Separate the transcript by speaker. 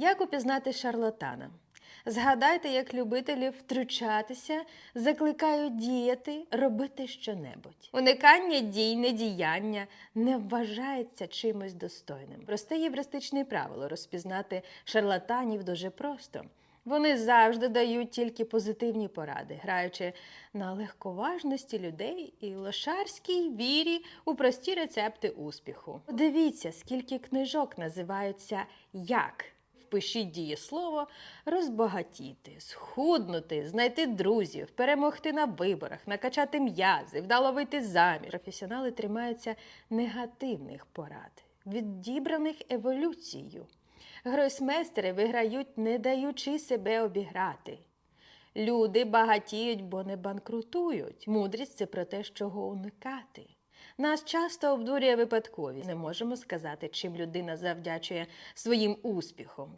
Speaker 1: Як упізнати шарлатана? Згадайте, як любителі втручатися закликають діяти, робити щонебудь. Уникання дій, недіяння не вважається чимось достойним. Просте євристичне правило розпізнати шарлатанів дуже просто. Вони завжди дають тільки позитивні поради, граючи на легковажності людей і лошарській вірі у прості рецепти успіху. Подивіться, скільки книжок називаються як. Впишіть дієслово розбагатіти, схуднути, знайти друзів, перемогти на виборах, накачати м'язи, вдало вийти заміж. Професіонали тримаються негативних порад, відібраних еволюцією. Гройсмейстери виграють, не даючи себе обіграти. Люди багатіють, бо не банкрутують. Мудрість це про те, чого уникати. Нас часто обдурює випадковість. Не можемо сказати, чим людина завдячує своїм успіхом.